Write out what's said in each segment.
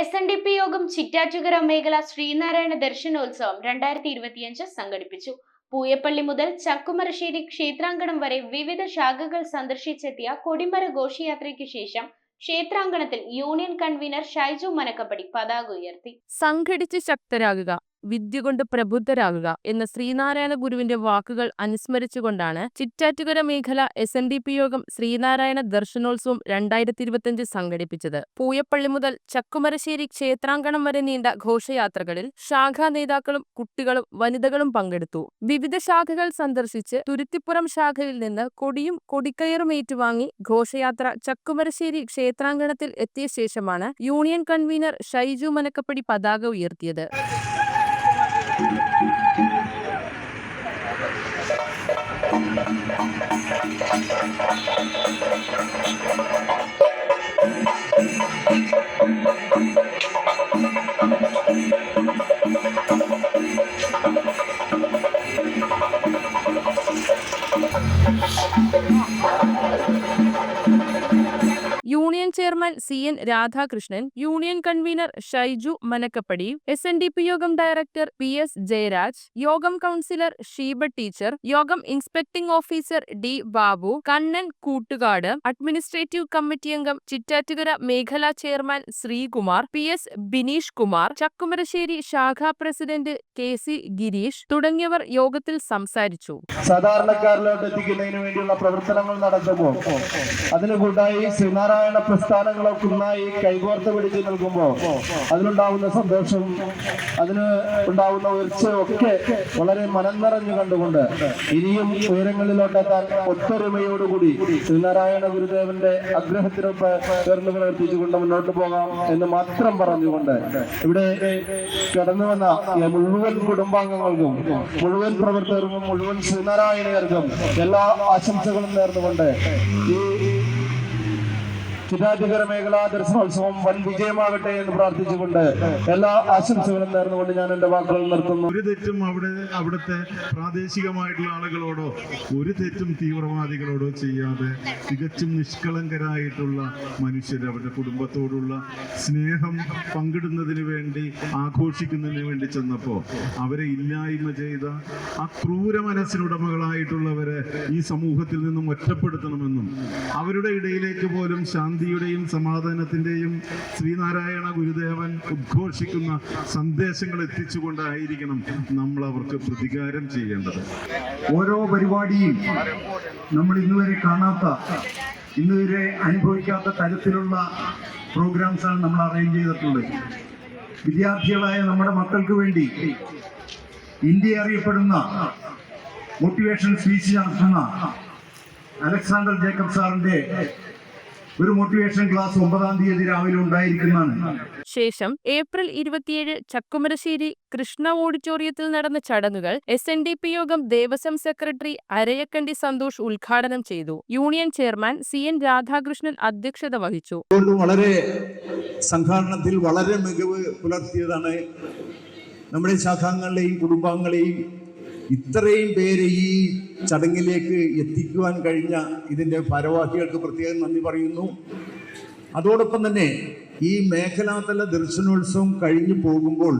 S N D P യോഗം ചിറ്റാറ്റുകര മേഖല ശ്രീനാരായണ ദർശനോത്സവം രണ്ടായിരത്തി ഇരുപത്തിയഞ്ച് സംഘടിപ്പിച്ചു. പൂയപ്പള്ളി മുതൽ ചക്കുമരശ്ശേരി ക്ഷേത്രാങ്കണം വരെ വിവിധ ശാഖകൾ സന്ദർശിച്ചെത്തിയ കൊടിമര ഘോഷയാത്രയ്ക്ക് ശേഷം ക്ഷേത്രാങ്കണത്തിൽ യൂണിയൻ കൺവീനർ ഷൈജു മനക്കപ്പടി പതാക ഉയർത്തി. സംഘടിച്ച് ശക്തരാകുക. വിദ്യ കൊണ്ട് പ്രബുദ്ധരാകുക എന്ന ശ്രീനാരായണ ഗുരുവിന്റെ വാക്കുകൾ അനുസ്മരിച്ചുകൊണ്ടാണ് ചിറ്റാറ്റുകര മേഖല എസ് എൻ ഡി പി യോഗം ശ്രീനാരായണ ദർശനോത്സവം രണ്ടായിരത്തി ഇരുപത്തിയഞ്ച് സംഘടിപ്പിച്ചത്. പൂയപ്പള്ളി മുതൽ ചക്കുമരശ്ശേരി ക്ഷേത്രാങ്കണം വരെ നീണ്ട ഘോഷയാത്രകളിൽ ശാഖാ നേതാക്കളും കുട്ടികളും വനിതകളും പങ്കെടുത്തു. വിവിധ ശാഖകൾ സന്ദർശിച്ച് തുരുത്തിപ്പുറം ശാഖയിൽ നിന്ന് കൊടിയും കൊടിക്കയറും ഏറ്റുവാങ്ങി ഘോഷയാത്ര ചക്കുമരശ്ശേരി ക്ഷേത്രാങ്കണത്തിൽ എത്തിയ ശേഷമാണ് യൂണിയൻ കൺവീനർ ഷൈജു മനക്കപ്പടി പതാക ഉയർത്തിയത്. Union chairman C. N. Radhakrishnan union convener Shaiju Manakkappady S N D P Yogam director P. S. Jayaraj Yogam councillor Sheeba teacher Yogam inspecting officer D. Babu Kannan Koottukad administrative committee അംഗം ചിറ്റാറ്റുകര മേഖലാ chairman Sreekumar P. S. Bineesh Kumar Chakkumarassery ശാഖാ president K. C. Girish തുടങ്ങിയവർ യോഗത്തിൽ സംസാരിച്ചു. സാധാരണക്കാരിലോട്ട് എത്തിക്കുന്നതിന് വേണ്ടിയുള്ള പ്രവർത്തനങ്ങൾ നടത്തുമ്പോൾ അതിന് കൂട്ടായി ശ്രീനാരായണ പ്രസ്ഥാനങ്ങളൊക്കെ ഒന്നായി കൈകോർത്ത് പിടിച്ച് നിൽക്കുമ്പോൾ അതിനുണ്ടാവുന്ന സന്തോഷം അതിന് ഉണ്ടാവുന്ന ഉയർച്ചയൊക്കെ വളരെ മനം നിറഞ്ഞു കണ്ടുകൊണ്ട് ഇനിയും ഉയരങ്ങളിലോട്ടെത്താൻ ഒത്തൊരുമയോടുകൂടി ശ്രീനാരായണ ഗുരുദേവന്റെ അഗ്രഹത്തിനൊപ്പം ചേർന്ന് പ്രവർത്തിച്ചുകൊണ്ട് മുന്നോട്ട് പോകാം എന്ന് മാത്രം പറഞ്ഞുകൊണ്ട് ഇവിടെ കടന്നു വന്ന മുഴുവൻ കുടുംബാംഗങ്ങൾക്കും മുഴുവൻ പ്രവർത്തകർക്കും മുഴുവൻ ശ്രീനാരായണകർക്കും എല്ലാ ആശംസകളും നേർന്നുകൊണ്ട് ഈ ചിറ്റാറ്റുകര മേഖലാ ദർശനോത്സവം വൻ വിജയമാകട്ടെ എന്ന് പ്രാർത്ഥിച്ചുകൊണ്ട് എല്ലാ ആശംസകളും നേർന്നുകൊണ്ട് ഞാൻ എന്റെ വാക്കുകൾ നിർത്തുന്നു. ഒരു തെറ്റും അവിടെ അവിടുത്തെ പ്രാദേശികമായിട്ടുള്ള ആളുകളോടോ ഒരു തെറ്റും തീവ്രവാദികളോടോ ചെയ്യാതെ തികച്ചും നിഷ്കളങ്കരായിട്ടുള്ള മനുഷ്യർ അവരുടെ കുടുംബത്തോടുള്ള സ്നേഹം പങ്കിടുന്നതിന് വേണ്ടി ആഘോഷിക്കുന്നതിന് വേണ്ടി ചെന്നപ്പോൾ അവരെ ഇല്ലായ്മ ചെയ്ത ആ ക്രൂര മനസ്സിനുടമകളായിട്ടുള്ളവരെ ഈ സമൂഹത്തിൽ നിന്നും ഒറ്റപ്പെടുത്തണമെന്നും അവരുടെ ഇടയിലേക്ക് പോലും ശാന്തിയുടെയും സമാധാനത്തിന്റെയും ശ്രീനാരായണ ഗുരുദേവൻ ഉദ്ഘോഷിക്കുന്ന സന്ദേശങ്ങൾ എത്തിച്ചുകൊണ്ടായിരിക്കണം നമ്മൾ അവർക്ക് പ്രതികാരം ചെയ്യേണ്ടത്. ഓരോ പരിപാടിയും നമ്മൾ ഇന്നുവരെ കാണാത്ത ഇന്നുവരെ അനുഭവിക്കാത്ത തരത്തിലുള്ള പ്രോഗ്രാംസാണ് നമ്മൾ അറേഞ്ച് ചെയ്തിട്ടുള്ളത്. വിദ്യാർത്ഥികളായ നമ്മുടെ മക്കൾക്ക് വേണ്ടി ഇന്ത്യ അറിയപ്പെടുന്ന മോട്ടിവേഷൻ സ്പീച്ച് നടത്തുന്ന അലക്സാണ്ടർ ജേക്കബ് സാറിന്റെ ഒരു മോട്ടിവേഷൻ ക്ലാസ് ഒമ്പതാം തീയതി രാവിലെ ഉണ്ടായിരിക്കുന്നതാണ്. ശേഷം ഏപ്രിൽ ഇരുപത്തിയേഴ് ചക്കുമരശ്ശേരി കൃഷ്ണ ഓഡിറ്റോറിയത്തിൽ നടന്ന ചടങ്ങുകൾ എസ് എൻ ഡി പി യോഗം ദേവസ്വം സെക്രട്ടറി അരയക്കണ്ടി സന്തോഷ് ഉദ്ഘാടനം ചെയ്തു. Union chairman C N Radhakrishnan അധ്യക്ഷത വഹിച്ചു. വളരെ സംഘാടനത്തിൽ വളരെ മികവ് പുലർത്തിയതാണ്. നമ്മുടെ ശാഖാംഗങ്ങളെയും കുടുംബാംഗങ്ങളെയും ഇത്രയും പേര് ഈ ചടങ്ങിലേക്ക് എത്തിക്കുവാൻ കഴിഞ്ഞ ഇതിന്റെ ഭാരവാഹികൾക്ക് പ്രത്യേകം നന്ദി പറയുന്നു. അതോടൊപ്പം തന്നെ ഈ മേഖലാതല ദർശനോത്സവം കഴിഞ്ഞു പോകുമ്പോൾ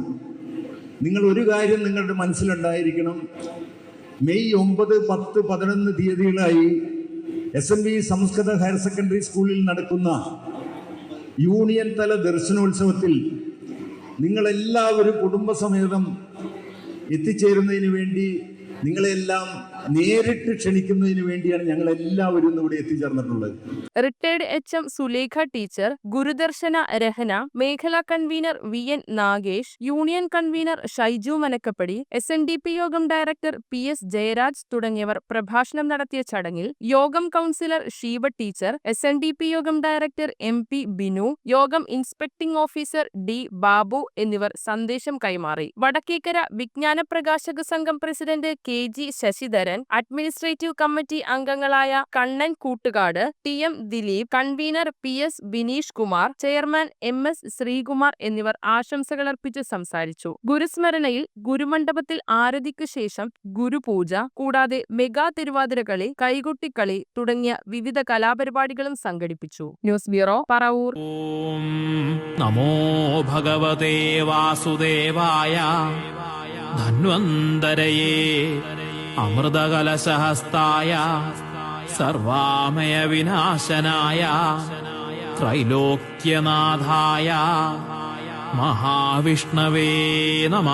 നിങ്ങൾ ഒരു കാര്യം നിങ്ങളുടെ മനസ്സിലുണ്ടായിരിക്കണം. മെയ് ഒമ്പത് പത്ത് പതിനൊന്ന് തീയതികളായി S N B Samskrita higher secondary സ്കൂളിൽ നടക്കുന്ന യൂണിയൻ തല ദർശനോത്സവത്തിൽ നിങ്ങളെല്ലാവരും കുടുംബസമേതം എത്തിച്ചേരുന്നതിന് വേണ്ടി നിങ്ങളെല്ലാം നേരിട്ട് ക്ഷണിക്കുന്നതിന് വേണ്ടിയാണ് ഞങ്ങൾ എല്ലാവരും ഇവിടെ എത്തിച്ചേർന്നിട്ടുള്ളത്. Retired H M Sulekha teacher Gurudarshana Rahana മേഖലാ convener V N Nagesh union convener Shaiju Manakkappady S N D P Yogam director P S Jayaraj തുടങ്ങിയവർ പ്രഭാഷണം നടത്തിയ ചടങ്ങിൽ Yogam councillor Sheeba teacher S N D P Yogam director M P Binu Yogam inspecting officer D Babu എന്നിവർ സന്ദേശം കൈമാറി. Vadakkekara Vijnana Prakashaka Sangham president K G Sasidharan administrative committee അംഗങ്ങളായ Kannan Koottukad T M Dileep convener P S Bineesh Kumar chairman M S Sreekumar എന്നിവർ ആശംസകൾ അർപ്പിച്ച് സംസാരിച്ചു. ഗുരുസ്മരണയിൽ ഗുരുമണ്ഡപത്തിൽ ആരതിക്ക് ശേഷം ഗുരുപൂജ കൂടാതെ മെഗാ തിരുവാതിരകളി കൈകൊട്ടിക്കളി തുടങ്ങിയ വിവിധ കലാപരിപാടികളും സംഘടിപ്പിച്ചു. News bureau Paravur. നമോ ഭഗവതേ വാസുദേവായ ധന്വന്തരയേ അമൃതകലശഹസ്തായ സർവാമയ വിനാശനായ ത്രൈലോക്യനാഥായ മഹാവിഷ്ണവേ നമ.